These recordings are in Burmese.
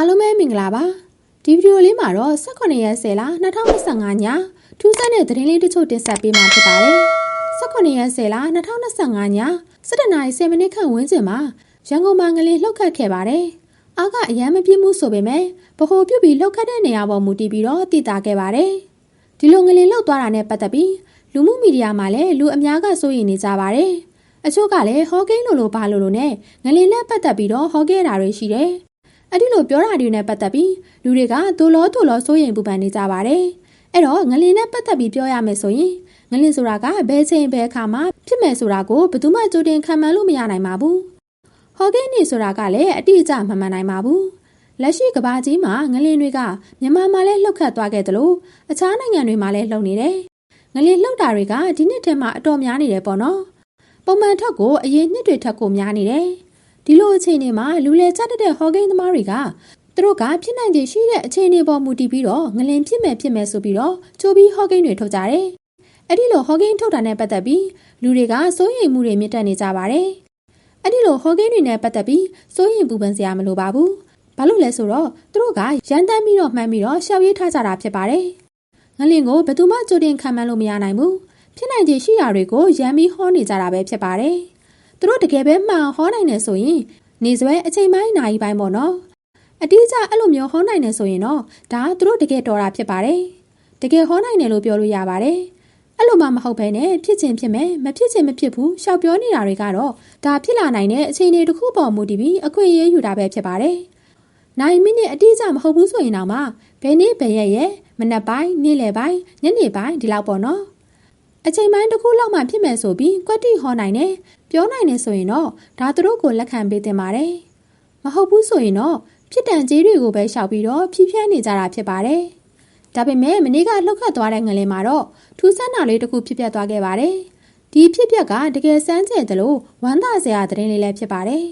အားလုံးပဲမင်္ဂလာပါဒီဗီဒီယိုလေးမှာတော့18ရက်10လ2025ညထူးဆန်းတဲ့သတင်းလေးတချို့တင်ဆက်ပေးမှာဖြစ်ပါတယ်18ရက်10လ2025ည7နာရီ10မိနစ်ခန့်ဝန်းကျင်မှာရန်ကုန်မှာငလင်လှုပ်ခတ်ခဲ့ပါတယ်အားကအရန်မပြည့်မှုဆိုပေမဲ့ဗဟိုပြုတ်ပြီးလှုပ်ခတ်တဲ့နေရာပေါ်မူတည်ပြီးတော့တည်တာခဲ့ပါတယ်ဒီလိုငလင်လှုပ်သွားတာနဲ့ပတ်သက်ပြီးလူမှုမီဒီယာမှာလည်းလူအများကစိုးရိမ်နေကြပါတယ်အချို့ကလည်းဟောကိန်းလိုလိုပါလိုလိုနဲ့ငလင်နဲ့ပတ်သက်ပြီးတော့ဟောခဲ့တာတွေရှိတယ်။ အဲ့ဒီလိုပြောတာတွေနဲ့ပတ်သက်ပြီးလူတွေကဒိုလောဒိုလောစိုးရိမ်ပူပန်နေကြပါတယ်။အဲ့တော့ငလင်နဲ့ပတ်သက်ပြီးပြောရမယ်ဆိုရင်ငလင်ဆိုတာကဘယ်ချိန်ဘယ်အခါမှဖြစ်မယ်ဆိုတာကိုဘယ်သူမှကြိုတင်ခံမှန်းလို့မရနိုင်ပါဘူး။ဟောကိန်းနေဆိုတာကလည်းအတိအကျမမှန်နိုင်ပါဘူး။လက်ရှိကဘာကြီးမှာငလင်တွေကမြန်မာမှာလည်းလှုပ်ခတ်သွားခဲ့တယ်လို့အခြားနိုင်ငံတွေမှာလည်းလှုပ်နေတယ်။ငလင်လှုပ်တာတွေကဒီနှစ်ထဲမှာအတော်များနေတယ်ပေါ့နော်။ပုံမှန်ထက်ကိုအရင်နှစ်တွေထက်ကိုများနေတယ်။ ဒီလိုအခြေအနေမှာလူလေကျတဲ့ဟော်ဂိမ်းသမားတွေကသူတို့ကဖြစ်နိုင်ခြေရှိတဲ့အခြေအနေပေါ်မူတည်ပြီးတော့ငလင်ဖြစ်မယ်ဖြစ်မယ်ဆိုပြီးတော့ကြိုပြီးဟော်ဂိမ်းတွေထုတ်ကြတယ်။အဲ့ဒီလိုဟော်ဂိမ်းထုတ်တာနဲ့ပတ်သက်ပြီးလူတွေကစိုးရိမ်မှုတွေမြင့်တက်နေကြပါတယ်။အဲ့ဒီလိုဟော်ဂိမ်းတွေနဲ့ပတ်သက်ပြီးစိုးရိမ်ပူပန်စရာမလိုပါဘူး။ဘာလို့လဲဆိုတော့သူတို့ကရန်တမ်းပြီးတော့မှန်းပြီးတော့ရှောက်ရေးထားကြတာဖြစ်ပါတယ်။ငလင်ကိုဘယ်သူမှကြိုတင်ခံမှန်းလို့မရနိုင်ဘူး။ဖြစ်နိုင်ခြေရှိရာတွေကိုရမ်းပြီးဟောနေကြတာပဲဖြစ်ပါတယ်။ သူတို့တကယ်ပဲမှန်ဟောနိုင်တယ်ဆိုရင်နေစွဲအချိန်ပိုင်းနိုင်ပိုင်းပေါ့နော်။အတိအကျအဲ့လိုမျိုးဟောနိုင်တယ်ဆိုရင်တော့ဒါသူတို့တကယ်တော်တာဖြစ်ပါတယ်။တကယ်ဟောနိုင်တယ်လို့ပြောလို့ရပါတယ်။အဲ့လိုမှမဟုတ်ဘဲနဲ့ဖြစ်ချင်းဖြစ်မယ်မဖြစ်ချင်းမဖြစ်ဘူးရှောက်ပြောနေတာတွေကတော့ဒါဖြစ်လာနိုင်တဲ့အခြေအနေတစ်ခုပေါ်မူတည်ပြီးအခွင့်အရေးယူတာပဲဖြစ်ပါတယ်။နိုင်မိနစ်အတိအကျမဟုတ်ဘူးဆိုရင်တော့မှဘယ်နေ့ဘယ်ရက်ရဲ့မနက်ပိုင်းနေ့လယ်ပိုင်းညနေပိုင်းဒီလောက်ပေါ့နော်။ အချိန်ပိုင်းတစ်ခုလောက်မှဖြစ်မယ်ဆိုပြီးကွက်တိဟောနိုင်တယ်ပြောနိုင်တယ်ဆိုရင်တော့ဒါသူတို့ကိုလက်ခံပေးတင်ပါတယ်မဟုတ်ဘူးဆိုရင်တော့ဖြစ်တန်ကြီးတွေကိုပဲရှောက်ပြီးတော့ဖြီးဖြန်းနေကြတာဖြစ်ပါတယ်ဒါပေမဲ့မနေ့ကလှုပ်ခတ်သွားတဲ့ငလင်မှာတော့ထူးဆန်းတာလေးတစ်ခုဖြစ်ပျက်သွားခဲ့ပါတယ်ဒီဖြစ်ပျက်ကတကယ်စမ်းကြဲတယ်လို့ဝမ်းသာစရာသတင်းလေးလည်းဖြစ်ပါတယ်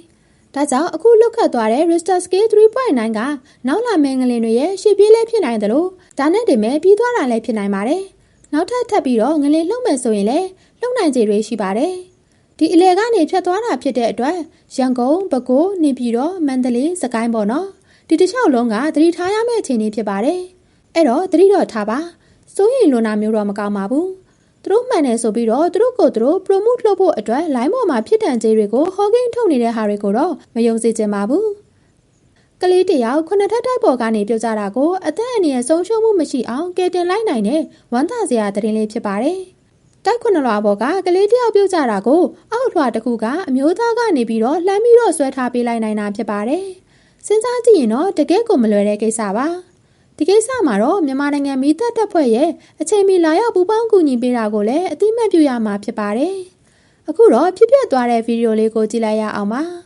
ဒါကြောင့်အခုလုတ်ခတ်သွားတဲ့ Richter Scale 3.9ကနောက်လာမယ့်ငလင်တွေရဲ့ရှေ့ပြေးလည်းဖြစ်နိုင်တယ်လို့ဒါနဲ့တည်းမဲ့ပြီးသွားတာလည်းဖြစ်နိုင်ပါတယ်။ နောက်ထပ်ထပ်ပြီးတော့ငလင်လှုပ်မယ်ဆိုရင်လည်းလှုပ်နိုင်ခြေတွေရှိပါတယ်။ဒီအလဲကနေဖြတ်သွားတာဖြစ်တဲ့အတွက်ရန်ကုန်၊ပဲခူး၊နေပြည်တော်၊မန္တလေး၊စကိုင်းပေါ့နော်။ဒီတစ်လျှောက်လုံးကသတိထားရမယ့်အခြေအနေဖြစ်ပါတယ်။အဲ့တော့သတိတော့ထားပါ။စိုးရင်လွန်တာမျိုးတော့မကောင်းပါဘူး။သူတို့မှန်တယ်ဆိုပြီးတော့သူတို့ကိုသူတို့ promote လုပ်ဖို့အတွက် line ပေါ်မှာဖြစ်တန်ကြေးတွေကို hogging ထုတ်နေတဲ့ဟာတွေကိုတော့မယုံစေချင်ပါဘူး။ ကလေးတယောက်ခုနှစ်ထပ်တိုက်ပေါ်ကနေပြုတ်ကြတာကိုအသက်အန္တရာယ်ဆုံးရှုံးမှုမရှိအောင်ကယ်တင်လိုက်နိုင်တဲ့ဝမ်းသာစရာသတင်းလေးဖြစ်ပါတယ်။တိုက်ခုနှစ်လွှာပေါ်ကကလေးတယောက်ပြုတ်ကြတာကိုအောက်လွှာတစ်ခုကအမျိုးသားကနေပြီးတော့လှမ်းပြီးတော့ဆွဲထားပေးလိုက်နိုင်တာဖြစ်ပါတယ်။စဉ်းစားကြည့်ရင်တော့တကယ်ကိုမလွယ်တဲ့ကိစ္စပါ။ဒီကိစ္စမှာတော့မြန်မာနိုင်ငံမိသက်တပ်ဖွဲ့ရဲ့အချိန်မီလာရောက်ပူးပေါင်းကူညီပေးတာကိုလည်းအတိမတ်ပြုရမှာဖြစ်ပါတယ်။အခုတော့ဖြစ်ပျက်သွားတဲ့ဗီဒီယိုလေးကိုကြည့်လိုက်ရအောင်ပါ။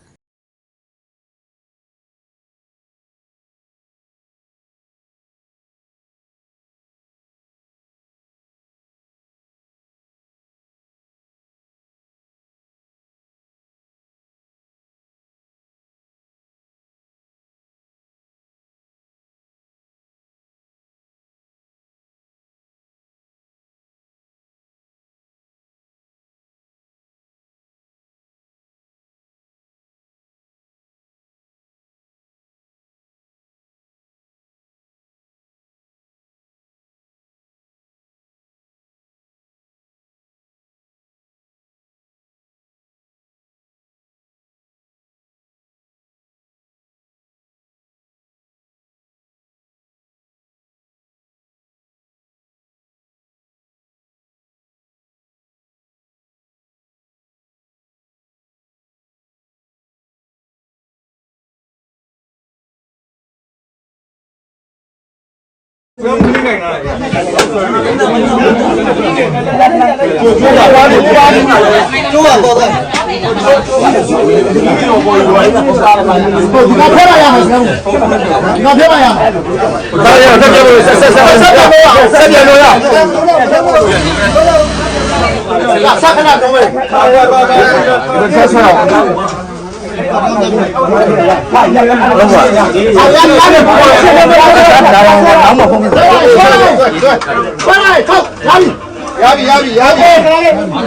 ဆက်ဆက်ဆက်ဆက်ပြလို့ဆက်ပြလို့ရဆက်ခဏတော့မယ်ဆက်ဆက် အောင်လုံးဝအာရရရတယ်ပေါ်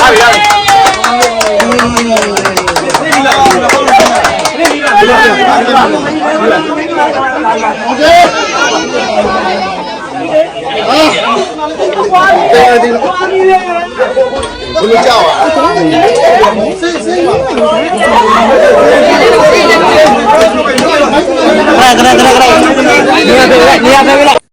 ဆက်နေပါတော့ဒါ Keren,